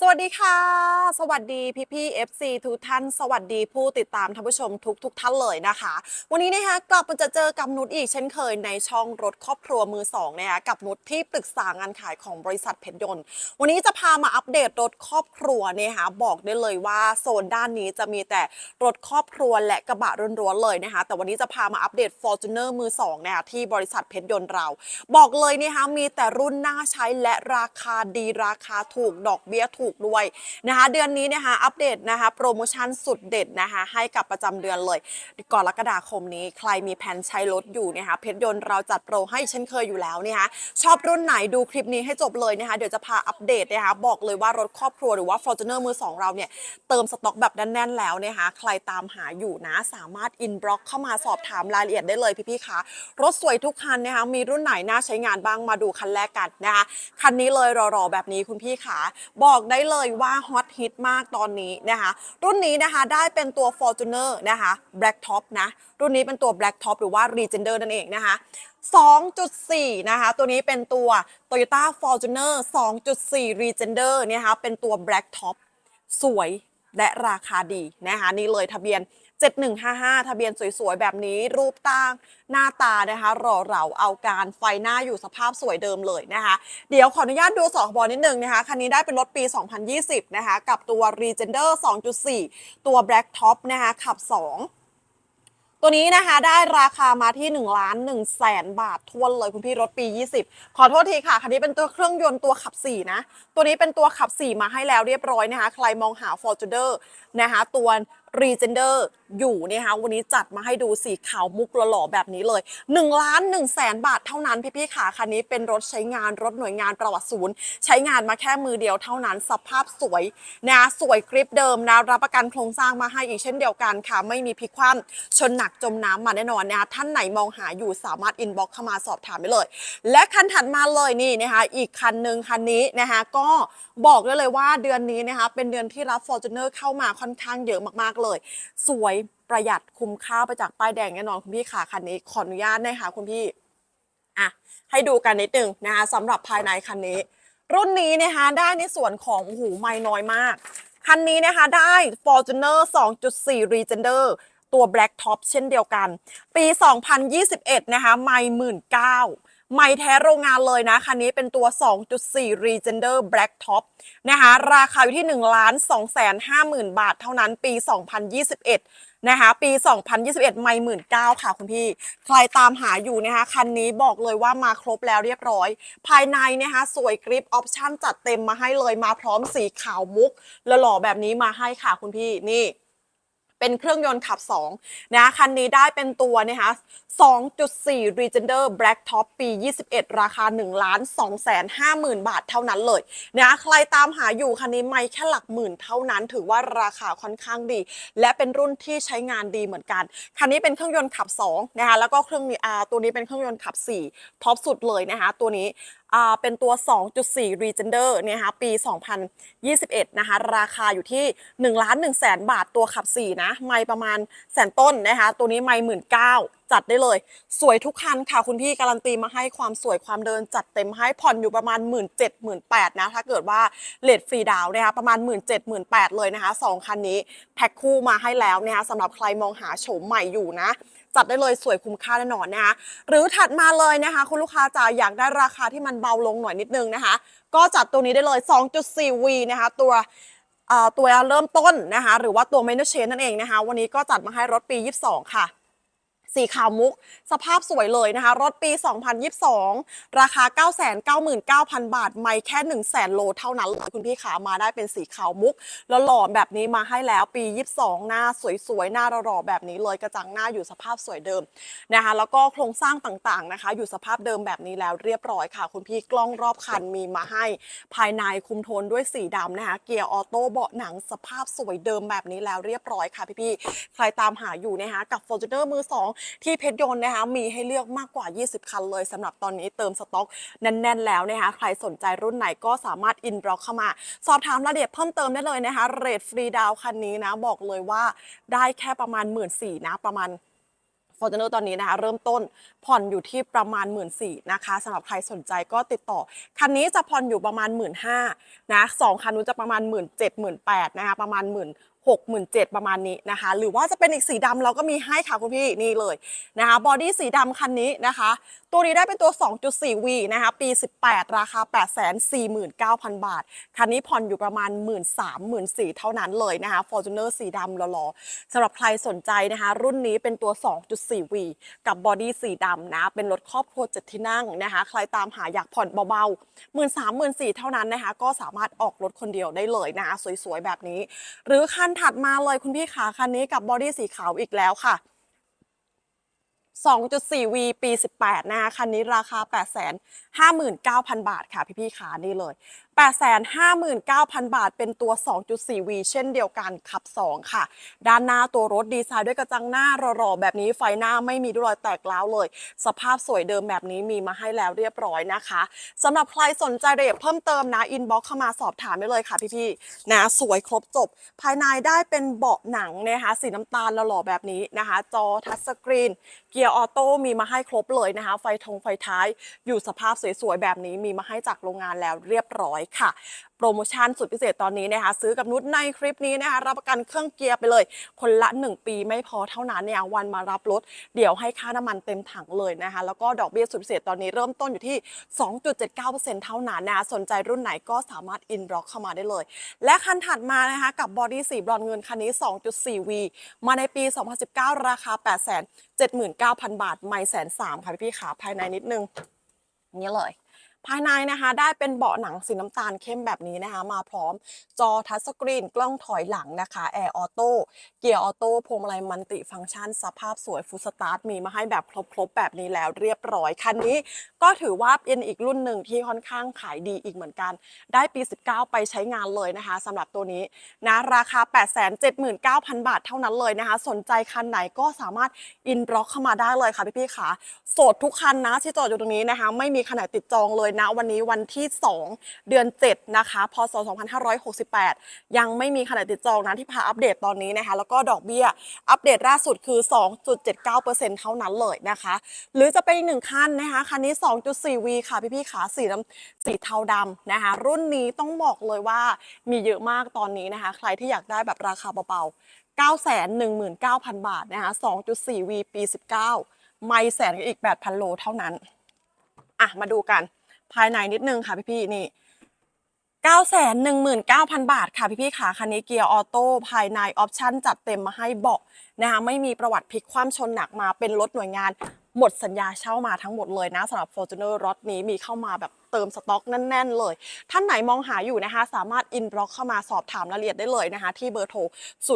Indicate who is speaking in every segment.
Speaker 1: สวัสดีค่ะ สวัสดีพี่พี่ FC ทุกท่าน สวัสดีผู้ติดตามท่านผู้ชมทุกทุกท่านเลยนะคะ วันนี้นะคะกลับมาจะเจอกับนุชอีกเช่นเคยในช่องรถครอบครัวมือสองนะคะกับนุชที่ปรึกษางานขายของบริษัทเพชรยนต์ วันนี้จะพามาอัปเดตรถครอบครัวเนี่ยค่ะบอกได้เลยว่าโซนด้านนี้จะมีแต่รถครอบครัวและกระบะล้วนๆเลยนะคะแต่วันนี้จะพามาอัปเดต Fortuner มือสองนะคะที่บริษัทเพชรยนต์เรา บอกเลยนะคะมีแต่รุ่นน่าใช้และราคาดีราคาถูกดอกเบี้ยถูกด้วยนะคะ เดือนนี้นะคะอัปเดตนะคะโปรโมชั่นสุดเด็ดนะคะให้กับประจำเดือนเลยก่อนกรกฎาคมนี้ ใครมีแผนใช้รถอยู่นะคะเพชรยนต์เราจัดโปรให้เช่นเคยอยู่แล้วนะคะชอบรุ่นไหนดูคลิปนี้ให้จบเลยนะคะเดี๋ยวจะพาอัปเดตนะคะบอกเลยว่ารถครอบครัวหรือว่า Fortuner มือสองเราเนี่ยเติมสต็อกแบบแน่นๆแล้วนะคะใครตามหาอยู่นะสามารถอินบล็อกเข้ามาสอบถามรายละเอียดได้เลยพี่ๆคะรถสวยทุกคันนะคะมีรุ่นไหนน่าใช้งานบ้างมาดูคันแรกกันนะคะคันนี้เลยรอๆแบบนี้คุณพี่ขาบอกได้เลยว่าฮอตฮิตมากตอนนี้นะคะรุ่นนี้นะคะได้เป็นตัว Fortuner นะคะ Black Top นะรุ่นนี้เป็นตัว Black Top หรือว่า Regender นั่นเองนะคะ2.4 นะคะ ตัวนี้เป็นตัว Toyota Fortuner 2.4 Regender เนี่ยคะเป็นตัว Black Top สวยและราคาดีนะคะนี่เลยทะเบียน 7155 ทะเบียนสวยๆ แบบนี้รูปตั้งหน้าตานะคะรอเราเอาการไฟหน้าอยู่สภาพสวยเดิมเลยนะคะ เดี๋ยวขออนุญาตดูสองบอนิดนึงนะคะ คันนี้ได้เป็นรถปี 2020 นะคะ กับตัว Regender 2.4 ตัว Black Top นะคะขับ 2ตัวนี้นะคะได้ราคามาที่1ล้าน1แสนบาททวนเลยคุณพี่รถปี 20 ขอโทษทีค่ะ คันนี้เป็นตัวเครื่องยนต์ตัวขับ 4 นะ ตัวนี้เป็นตัวขับ 4 มาให้แล้วเรียบร้อยนะคะ ใครมองหา Fortuner นะคะตัว Regender อยู่นะคะวันนี้จัดมาให้ดูสีขาวมุกหล่อๆแบบนี้เลย1ล้าน1แสนบาทเท่านั้นพี่ๆค่ะคันนี้เป็นรถใช้งานรถหน่วยงานประวัติศูนย์ ใช้งานมาแค่มือเดียวเท่านั้นสภาพสวยนะสวยกริปเดิมนะรับประกันโครงสร้างมาให้อีกเช่นเดียวกันค่ะ ไม่มีพลิกคว่ำชนหนักจมน้ำมาแน่นอนนะคะท่านไหนมองหาอยู่สามารถอินบ็อกเข้ามาสอบถามได้เลย และคันถัดมาเลยนี่นะคะอีกคันหนึ่งคันนี้นะคะก็บอกได้เลยว่าเดือนนี้นะคะเป็นเดือนที่รับ Fortuner เข้ามาค่อนข้างเยอะมากๆเลยสวยประหยัดคุ้มค่าไปจากป้ายแดงแน่นอนคุณพี่ค่ะคันนี้ขออนุญาตนะคะคุณพี่อะให้ดูกันนิดนึงนะคะสำหรับภายในคันนี้ รุ่นนี้นะคะได้ในส่วนของโอ้โหูไม่น้อยมาก คันนี้นะคะได้ Fortuner 2.4 Regender ตัว Black Top เช่นเดียวกัน ปี 2021 นะคะไม่หมื่นเก้า ไม่แท้โรงงานเลยนะคันนี้เป็นตัว 2.4 Regender Black Top นะคะราคาอยู่ที่1ล้าน2แสน5หมื่นบาทเท่านั้นปี 2021 นะคะปี 2021 ไม่หมื่นเก้าค่ะคุณพี่ ใครตามหาอยู่นะคะคันนี้บอกเลยว่ามาครบแล้วเรียบร้อย ภายในนะคะสวยกริปออปชั่นจัดเต็มมาให้เลยมาพร้อมสีขาวมุกและหล่อแบบนี้มาให้ค่ะคุณพี่นี่ เป็นเครื่องยนต์ขับ2นะคันนี้ได้เป็นตัวนะคะ2.4 Regender Black Top ปี 21 ราคา1ล้าน2แสน5หมื่นบาทเท่านั้นเลยนะใครตามหาอยู่คันนี้ไม่แค่หลักหมื่นเท่านั้น ถือว่าราคาค่อนข้างดี และเป็นรุ่นที่ใช้งานดีเหมือนกัน คันนี้เป็นเครื่องยนต์ขับ2นะคะแล้วก็เครื่องนี้อ่าตัวนี้เป็นเครื่องยนต์ขับ 4 ท็อปสุดเลยนะคะตัวนี้เป็นตัว 2.4 Regender เนี่ยนะคะปี 2021 นะคะ ราคาอยู่ที่1ล้าน1แสนบาทตัวขับ 4 นะ ไม่ประมาณแสนต้นนะคะ ตัวนี้ไม่หมื่นเก้า จัดได้เลย สวยทุกคันค่ะคุณพี่การันตีมาให้ความสวยความเดินจัดเต็มให้ผ่อนอยู่ประมาณ 1 7 0 0 0 0 1 8 0 0นะถ้าเกิดว่าเลทฟรีดาวนะคะประมาณ 1 7 0 0 0 1 8 0 0เลยนะคะสองคันนี้แพ็คคู่มาให้แล้วนะคะสำหรับใครมองหาโฉมใหม่อยู่นะจัดได้เลยสวยคุ้มค่าแน่นอนนะคะหรือถัดมาเลยนะคะ คุณลูกค้าจะอยากได้ราคาที่มันเบาลงหน่อยนิดนึงนะคะ ก็จัดตัวนี้ได้เลย 2.4V นะคะตัวเอ่อตัวเริ่มต้นนะคะ หรือว่าตัว Minor Chain นั่นเองนะคะ วันนี้ก็จัดมาให้รถปี 22 ค่ะ สีขาวมุก สภาพสวยเลยนะคะ รถปี 2022 ราคา 999,000 บาท ไม่แค่ 1 0 0 0 0แสนโลเท่านั้นเลยคุณพี่ขามาได้เป็นสีขาวมุก แล้วหล่อแบบนี้มาให้แล้วปี 22 หน้าสวยๆ หน้าหล่อๆแบบนี้เลยกระจังหน้าอยู่สภาพสวยเดิมนะคะ แล้วก็โครงสร้างต่างๆนะคะ อยู่สภาพเดิมแบบนี้แล้วเรียบร้อยค่ะ คุณพี่กล้องรอบคันมีมาให้ ภายในคุมโทนด้วยสีดำนะคะ เกียร์ออโต้เบาะหนังสภาพสวยเดิมแบบนี้แล้วเรียบร้อยค่ะพี่ๆใครตามหาอยู่นะคะกับ Fortuner มือ2ที่เพชรยนต์นะคะมีให้เลือกมากกว่า 20 คันเลยสำหรับตอนนี้เติมสต็อกแน่น ๆ แล้วนะคะใครสนใจรุ่นไหนก็สามารถอินบล็อกเข้ามา สอบถามรายละเอียดเพิ่มเติมได้เลยนะคะเรทฟรีดาวคันนี้นะบอกเลยว่าได้แค่ประมาณ 1 4ื่นนะประมาณฟอร์จูเนอร์ตอนนี้นะคะเริ่มต้นผ่อนอยู่ที่ประมาณ 1 4ื่นนะคะสำหรับใครสนใจก็ติดต่อ คันนี้จะผ่อนอยู่ประมาณ 1 5ื่นนะสองคันนู้นจะประมาณ 1 7 0 0 0 0 1 8 0 0นแปดนะคะประมาณ 1 6 0 0 0ประมาณนี้นะคะ หรือว่าจะเป็นอีกสีดำเราก็มีให้ค่ะคุณพี่นี่เลยนะคะบอดี้สีดำคันนี้นะคะ ตัวนี้ได้เป็นตัว 2.4V นะคะปี 18 ราคา 849,000 บาท คันนี้ผ่อนอยู่ประมาณ 1 3 0 0 0 0 4เท่านั้นเลยนะคะ Fortuner สีดำหล่อๆสำหรับใครสนใจนะคะ รุ่นนี้เป็นตัว 2.4V กับบอดี้สีดำนะ เป็นรถครอบครัวเจ็ดที่นั่งนะคะ ใครตามหาอยากผ่อนเบาๆ 1 3 0 0 0 0 4เท่านั้นนะคะ ก็สามารถออกรถคนเดียวได้เลยนะคะสวยๆ แบบนี้ หรือคันถัดมาเลยคุณพี่ขาคันนี้กับบอดี้สีขาวอีกแล้วค่ะ 2.4V ปี 18 นะคะคันนี้ราคา 859,000 บาทค่ะพี่พี่ขานี่เลย 859,000 บาท เป็นตัว 2.4V เช่นเดียวกันขับ 2 ค่ะ ด้านหน้าตัวรถดีไซน์ด้วยกระจังหน้ารอๆแบบนี้ไฟหน้าไม่มีรอยแตกร้าวเลย สภาพสวยเดิมแบบนี้มีมาให้แล้วเรียบร้อยนะคะสำหรับใครสนใจรายละเอียดเพิ่มเติมนะอินบ็อกเข้ามาสอบถามได้เลยค่ะพี่ๆนะสวยครบจบ ภายในได้เป็นเบาะหนังนะคะสีน้ำตาลหล่อๆแบบนี้นะคะ จอทัชสกรีน เกียร์ออโต้มีมาให้ครบเลยนะคะ ไฟทงไฟท้าย อยู่สภาพสวยๆแบบนี้มีมาให้จากโรงงานแล้วเรียบร้อยค่ะ โปรโมชั่นสุดพิเศษตอนนี้นะคะ ซื้อกับนุชในคลิปนี้นะคะ รับประกันเครื่องเกียร์ไปเลย คนละ 1 ปีไม่พอเท่านั้นเนี่ยวันมารับรถ เดี๋ยวให้ค่าน้ำมันเต็มถังเลยนะคะ แล้วก็ดอกเบี้ยสุดพิเศษตอนนี้เริ่มต้นอยู่ที่ 2.79%เท่านั้นนะคะสนใจรุ่นไหนก็สามารถอินบล็อกเข้ามาได้เลย และคันถัดมานะคะกับบอดี้สีบรอนเงินคันนี้ 2.4V มาในปี 2019 ราคา 879,000 บาท ไม่แสนสามค่ะพี่ๆขาภายในนิดนึง นี่เลย ภายในนะคะได้เป็นเบาะหนังสีน้ำตาลเข้มแบบนี้นะคะ มาพร้อมจอทัชสกรีนกล้องถอยหลังนะคะแอร์ออโต้เกียร์ออโต้พวงมาลัยมันติฟังก์ชัน สภาพสวยฟูสตาร์ทมีมาให้แบบครบๆแบบนี้แล้วเรียบร้อย คันนี้ก็ถือว่าเป็นอีกรุ่นหนึ่งที่ค่อนข้างขายดีอีกเหมือนกัน ได้ปี 19 ไปใช้งานเลยนะคะสำหรับตัวนี้นะราคา 879,000 บาทเท่านั้นเลยนะคะ สนใจคันไหนก็สามารถอินบล็อกเข้ามาได้เลยค่ะพี่ๆค่ะโสดทุกคันนะที่จอดอยู่ตรงนี้นะคะ ไม่มีคันไหนติดจองเลยนะวันนี้วันที่ 2 เดือน 7 นะคะ พศ 2568 ยังไม่มีคันไหนติดจองนะที่พาอัปเดตตอนนี้นะคะ แล้วก็ดอกเบี้ยอัปเดตล่าสุดคือ 2.79%เท่านั้นเลยนะคะ หรือจะเป็นอีกหนึ่งคันนะคะ คันนี้ 2.4V ค่ะพี่ๆขาสีน้ำสีเทาดำนะคะ รุ่นนี้ต้องบอกเลยว่ามีเยอะมากตอนนี้นะคะ ใครที่อยากได้แบบราคาเบาๆ919,000 บาทนะคะ 2.4V ปี 19 ไม่แสนกับอีก 8,000 โลเท่านั้น อะ มาดูกัน ภายในนิดนึงค่ะพี่ๆนี่919,000 บาทค่ะพี่ๆขาคันนี้เกียร์ออโต้ภายในออปชั่นจัดเต็มมาให้เบาะนะคะไม่มีประวัติพลิกคว่ำชนหนักมาเป็นรถหน่วยงาน หมดสัญญาเช่ามาทั้งหมดเลยนะสำหรับ Fortuner รถนี้มีเข้ามาแบบเติมสต็อกแน่น ๆ เลย ท่านไหนมองหาอยู่นะคะ สามารถอินบล็อกเข้ามาสอบถามรายละเอียดได้เลยนะคะ ที่เบอร์โทร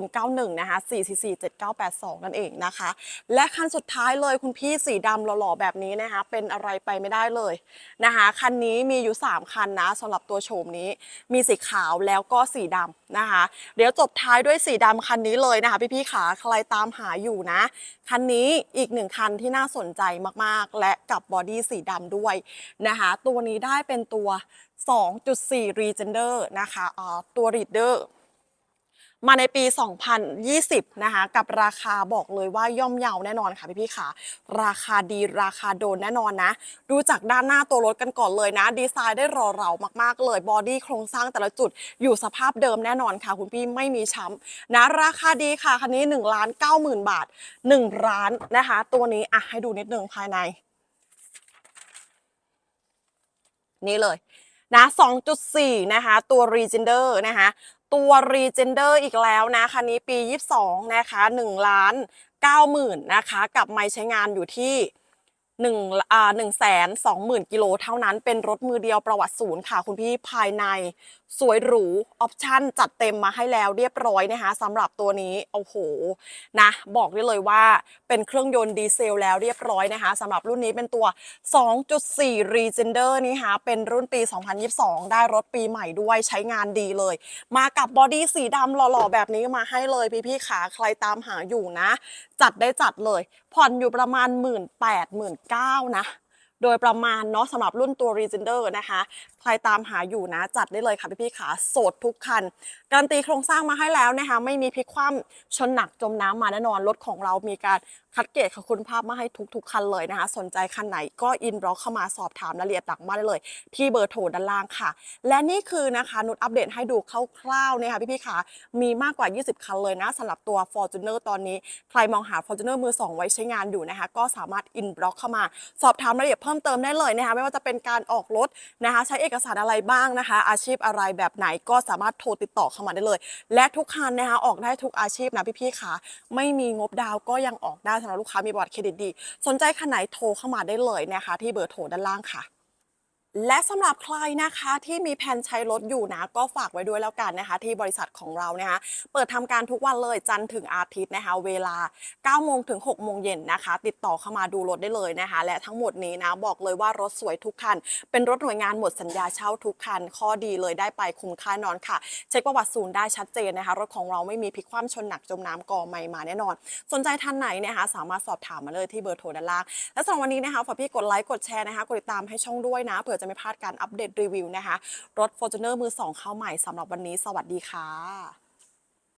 Speaker 1: 091 นะคะ 444 7982 นั่นเองนะคะ และคันสุดท้ายเลยคุณพี่สีดำหล่อๆ แบบนี้นะคะ เป็นอะไรไปไม่ได้เลยนะคะ คันนี้มีอยู่ 3 คันนะสำหรับตัวโฉมนี้ มีสีขาวแล้วก็สีดำนะคะ เดี๋ยวจบท้ายด้วยสีดำคันนี้เลยนะคะ พี่ๆขาใครตามหาอยู่นะ คันนี้อีกหนึ่งคันที่น่าสนใจมากๆ และกับบอดี้สีดำด้วยนะคะ ตัวนี้ได้เป็นตัว 2.4 Regender นะคะตัว Reader มาในปี 2020 นะคะ กับราคาบอกเลยว่าย่อมเยาแน่นอนค่ะพี่พี่ๆค่ะ ราคาดีราคาโดนแน่นอนนะ ดูจากด้านหน้าตัวรถกันก่อนเลยนะ ดีไซน์ได้รอเรามากๆเลย บอดี้โครงสร้างแต่ละจุดอยู่สภาพเดิมแน่นอนค่ะ คุณพี่ไม่มีช้ำนะ ราคาดีค่ะ คันนี้1ล้าน9 0,000 บาท1ร้านนะคะ ตัวนี้อะให้ดูนิดนึงภายใน นี่เลยนะ 2.4 นะคะ ตัว Regender นะคะ ตัว Regender อีกแล้วนะคันนี้ปี 22 นะคะ1ล้าน9หมื่นนะคะ กับไม้ใช้งานอยู่ที่ 1อ่า1แสน2หมื่นกิโลเท่านั้นเป็นรถมือเดียวประวัติศูนย์ค่ะ คุณพี่ภายใน สวยหรู ออปชั่นจัดเต็มมาให้แล้วเรียบร้อยนะคะสำหรับตัวนี้ โอ้โห นะ บอกได้เลยว่าเป็นเครื่องยนต์ดีเซลแล้วเรียบร้อยนะคะสำหรับรุ่นนี้เป็นตัว 2.4 Regender นี่ค่ะเป็นรุ่นปี 2022 ได้รถปีใหม่ด้วยใช้งานดีเลย มากับบอดี้สีดำหล่อๆ แบบนี้มาให้เลยพี่ๆขาใครตามหาอยู่นะ จัดได้จัดเลย ผ่อนอยู่ประมาณ 1 8 0 0 0 0 9 นะ โดยประมาณเนาะสำหรับรุ่นตัว r e g e n d e r นะคะ ใครตามหาอยู่นะ จัดได้เลยค่ะพี่ๆขาโสดทุกคัน การตีโครงสร้างมาให้แล้วนะคะ ไม่มีพลิกคว่ำชนหนักจมน้ำมาแน่นอน รถของเรามีการคัดเกรดค่ะคุณภาพมาให้ทุกๆคันเลยนะคะ สนใจคันไหนก็อินบล็อกเข้ามาสอบถามรายละเอียดหลังมานได้เลย ที่เบอร์โทรด้านล่างค่ะ และนี่คือนะคะนุชอัปเดตให้ดูคร่าวๆเนี่ยค่ะพี่ๆขามีมากกว่า 20 คันเลยนะสำหรับตัว Fortuner ตอนนี้ ใครมองหา Fortuner มือ 2 ไว้ใช้งานอยู่นะคะ ก็สามารถอินบล็อกเข้ามาสอบถามรายละเอียดเพิ่มเติมได้เลยนะคะไม่ว่าจะเป็นการออกรถนะคะใช้เอกสารอะไรบ้างนะคะ อาชีพอะไรแบบไหนก็สามารถโทรติดต่อเข้ามาได้เลย และทุกคันนะคะออกได้ทุกอาชีพนะพี่ๆค่ะไม่มีงบดาวก็ยังออกได้สำหรับลูกค้ามีบัตรเครดิตดี สนใจคันไหนโทรเข้ามาได้เลยนะคะที่เบอร์โทรด้านล่างค่ะ และสำหรับใครนะคะที่มีแผนใช้รถอยู่นะก็ฝากไว้ด้วยแล้วกันนะคะ ที่บริษัทของเรานะคะเปิดทำการทุกวันเลยจันทร์ถึงอาทิตย์นะคะ เวลา9โมงถึง6โมงเย็นนะคะ ติดต่อเข้ามาดูรถได้เลยนะคะ และทั้งหมดนี้นะบอกเลยว่ารถสวยทุกคัน เป็นรถหน่วยงานหมดสัญญาเช่าทุกคัน ข้อดีเลยได้ไปคุ้มค่านอนค่ะ เช็คประวัติศูนย์ได้ชัดเจนนะคะ รถของเราไม่มีพลิกคว่ำชนหนักจมน้ำก่อไม่มาแน่นอน สนใจท่านไหนนะคะสามารถสอบถามมาเลยที่เบอร์โทรด้านล่างและสำหรับวันนี้นะคะฝากพี่กดไลค์กดแชร์นะคะกดติดตามให้ช่องด้วยนะเผื่อจะไม่พลาดการอัปเดตรีวิวนะคะ รถ Fortuner มือ2เข้าใหม่สำหรับวันนี้ สวัสดีค่ะ